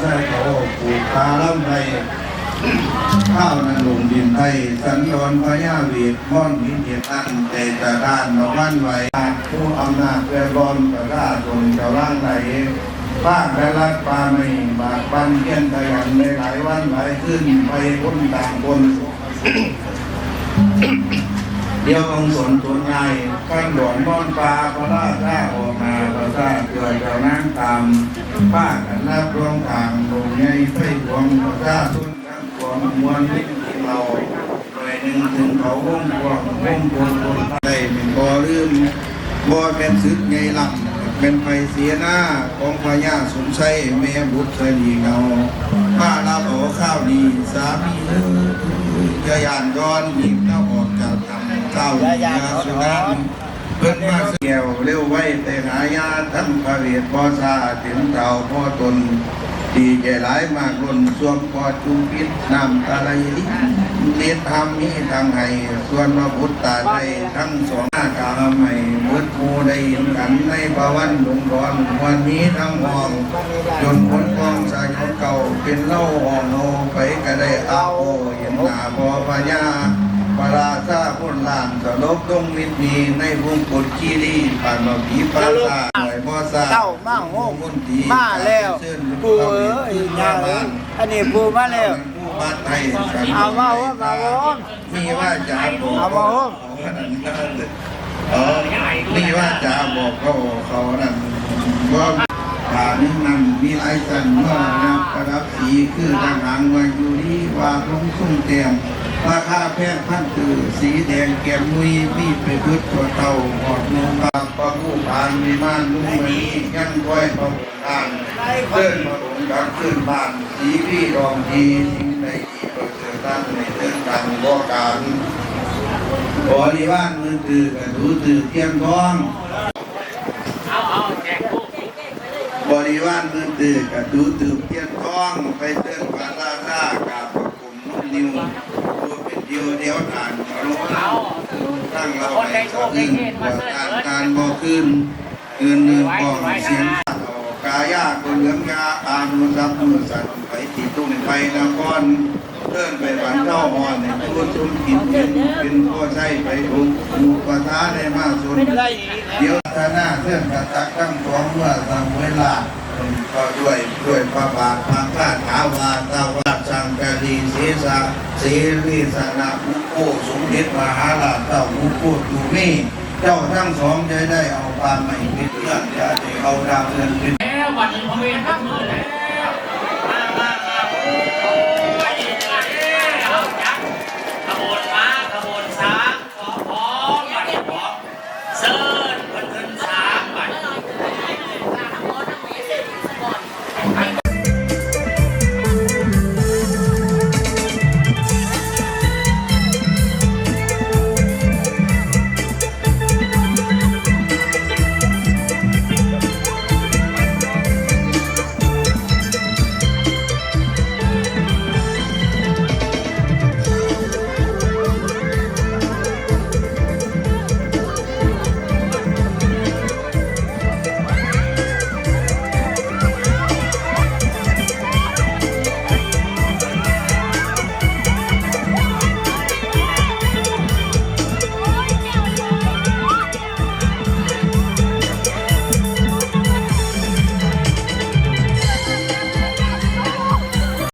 ใช่เขาปลูกคาล้ำไทยข้าวนันลงดินไทย สันดอนพญาวีดม่อนวิเดียตันเตตะด้านนวันไหวผู้อำนาจแวบอมประราชนเจ้าร่างไหนภาคและรัฐปาไม่บากบันเพียนทยันในหลายวันหลายขึ้นไปคนต่างคน เดี๋ยวองสนสวนใหญ่ข้างหลวงม่อนปลาพระราชาออกมาพระราชเกิดเจ้านั่งตามป้ากันนับรวงทางลงใหญ่ไฟหลวงพระราชทุนทั้งของมวลมิตรที่เราหน่อยหนึ่งถึงเขาวงพวงวงพวงคนได้เป็นบ่อลืมบ่อเป็นศึกไงลำเป็นไปเสียหน้าของพญาสมชัยแม่บุตรดีเงาป้าเราโอข้าวดีสามีเอ้ยยานย้อนหยิบเจ้า เจ้าหญิงยาสุนันเพิ่นมาเสียวเร็วไว้แต่หายาทั้งพระเวทพอซาถึงเจ้าพ่อตนดีใจหลายมากล้นสวมกอดจุงพิษนำตะไลลิ้นเลียธรรมมีทางให้ส่วนพระพุทธตาได้ทั้งสองหน้ากาใหม่เบิดโมได้เห็นกันในภวันหลงร้อนวันนี้ทั้งมอง จนพ้นกองสายของเก่าเป็นเล่าอ่อนโอไปก็ได้เอาเห็นหน้าพอพญา ราซาพ้นลานสลบต้องมิตรมีในวงกฎคีรีผ่านมาผีปราซาหน่วยพ่อซาเต้ามาโหงมุนตีมาแล้วปูเอ้ยยาเอ้ยอันนี้ปูมาแล้วผู้บ้านไทยเอามาว่ามาว่ามีว่าจะบอกเอามาว่าเออมีว่าจะบอกเขาเขานั่นว่าผ่านึงนั่นมีหลายสันเมื่อนะประดับสีคือทหารว่าอยู่นี่ว่าลงสุ่มเตียง ราคาแพงพันตือสีแดงแก้มมุยมีไปพืชตัวเต่าหอดนมบางปะผู้ผ่านมีม่านนุ่งไว้ยังก้อยประทานเดินมาหลงกับขึ้นบ้านสีพี่รองทีสิ่งใดที่ประเสริฐตั้งในเรื่องการบ่การบริวารมือตือกระดูตือเทียมทองบริวารมือตือกระดูตือเทียมทองไปเตือนพระราชากาบประกุมนุ่นนิว ตัวเดียวทานมาลงตั้งเราไปสะอื้นปวดทานการบ่ขึ้นเงินเงินบ่เสียงกายาคนเหลืองยาอานุรับมือสัตว์ไปที่ตุ้งไปนครเดินไปวันเจ้าหอนในตัวชุมกินเป็นเป็นพ่อใช้ไปองค์อุปทาในมาสุนเดี๋ยวทาหน้าเพื่อนกระตักตั้งสองเมื่อทำเวลาก็ด้วยด้วยพระบาทพระคาถาวาตาวาสังกะดีเสสะเสรีสนะมุโกสมเด็จมหาราชเจ้ามุโกตูมีเจ้าทั้งสองจะได้เอาปานใหม่เป็นเรื่องจะได้เอาดาวเรือนเป็นแล้ววันนี้ผมเองครับมือไหน